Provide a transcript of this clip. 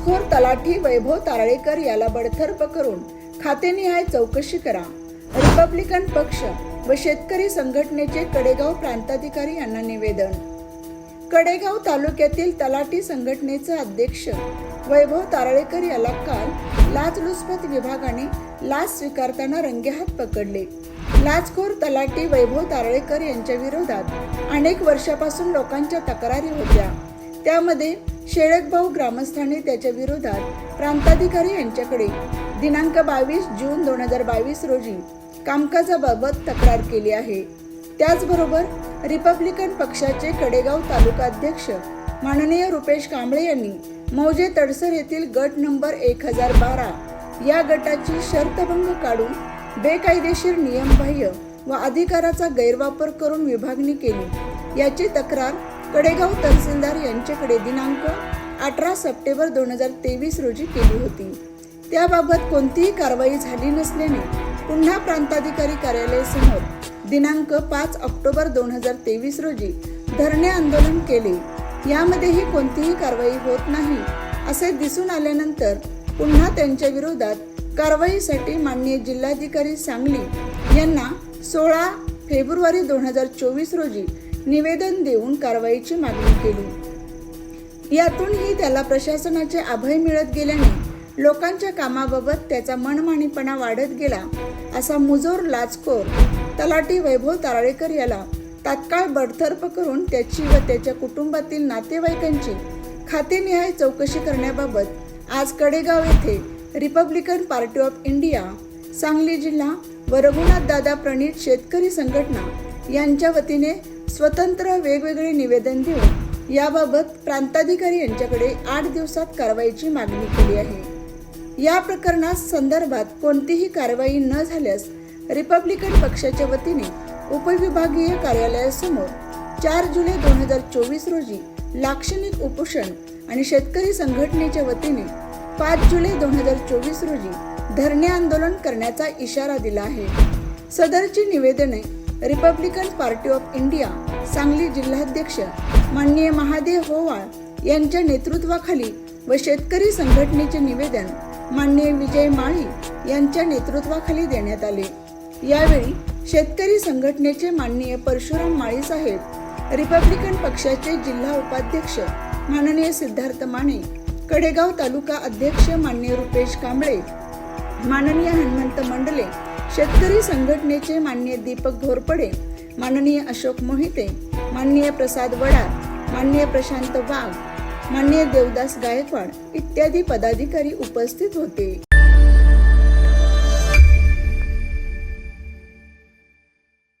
घुसखोर तलाठी वैभव तारळेकर याला बडथर्प करून खातेनिहाय चौकशी करा. रिपब्लिकन पक्ष व शेतकरी संघटनेचे कडेगाव प्रांताधिकारी यांना निवेदन. कडेगाव तालुक्यातील तलाठी संघटनेचे अध्यक्ष वैभव तारळेकर याला काल लाचलुचपत विभागाने लाच स्वीकारताना रंगेहात पकडले. लाचखोर तलाठी वैभव तारळेकर यांच्या विरोधात अनेक वर्षापासून लोकांच्या तक्रारी होत्या. त्यामध्ये शेळकभाऊ ग्रामस्थांनी त्याच्या विरोधात प्रांताधिकारी यांच्याकडे दिनांक बावीस जून दोन हजार बावीस रोजी कामकाजाबाबत तक्रार केली आहे. त्याचबरोबर रिपब्लिकन पक्षाचे कडेगाव तालुका अध्यक्ष माननीय रुपेश कांबळे यांनी मौजे तडसर येथील गट नंबर एक हजार बारा या गटाची शर्तभंग काढून बेकायदेशीर नियमबाह्य व अधिकाराचा गैरवापर करून विभागणी केली. याची तक्रार कडेगाव तहसीलदार यांच्याकडे दिनांक अठरा सप्टेंबर दोन हजार तेवीस रोजी केली होती. त्याबाबत कोणतीही कारवाई झाली नसल्याने पुन्हा प्रांताधिकारी कार्यालयासमोर दिनांक पाच ऑक्टोबर दोन हजार तेवीस रोजी धरणे आंदोलन केले. यामध्येही कोणतीही कारवाई होत नाही असे दिसून आल्यानंतर पुन्हा त्यांच्या विरोधात कारवाईसाठी माननीय जिल्हाधिकारी सांगली यांना सोळा फेब्रुवारी दोन हजार चोवीस रोजी निवेदन देऊन कारवाईची मागणी केली. यातूनही त्याला प्रशासनाचे अभय मिळत गेल्याने लोकांच्या कामाबाबत त्याचा मनमानीपणा वाढत गेला असा मुजोर लाचखोर तलाटी वैभव तारळेकर याला तात्काळ बडतर्फ करून त्याची व त्याच्या कुटुंबातील नातेवाईकांची खातेनिहाय चौकशी करण्याबाबत आज कडेगाव येथे Republican Party of India Sangli जिल्हा व रघुनाथ दादा प्रणित शेतकरी संघटना यांच्या वतीने स्वतंत्र वेगवेगळे निवेदन देऊन याबाबत प्रांताधिकारी यांच्याकडे आठ दिवसात कारवाईची मागणी केली आहे. या प्रकरणात संदर्भात कोणतीही कारवाई न झाल्यास रिपब्लिकन पक्षाच्या वतीने उपविभागीय कार्यालयासमोर चार जुलै दोन हजार चोवीस रोजी लाक्षणिक उपोषण आणि शेतकरी संघटनेच्या वतीने पाच जुलै दोन हजार चोवीस रोजी धरणे आंदोलन करण्याचा इशारा दिला आहे. सदरची निवेदने Republican Party of India Sangli जिल्हाध्यक्ष माननीय महादेव होवाळ यांच्या नेतृत्वाखाली व शेतकरी संघटनेचे निवेदन माननीय विजय माळी यांच्या नेतृत्वाखाली देण्यात आले. यावेळी शेतकरी संघटनेचे माननीय परशुराम माळी साहेब रिपब्लिकन पक्षाचे जिल्हा उपाध्यक्ष माननीय सिद्धार्थ माने कडेगाव तालुका अध्यक्ष माननीय रुपेश कांबळे माननीय हनुमंत मंडले शेतकरी संघटनेचे माननीय दीपक घोरपडे माननीय अशोक मोहिते माननीय प्रसाद वडार माननीय प्रशांत वाघ माननीय देवदास गायकवाड इत्यादी पदाधिकारी उपस्थित होते.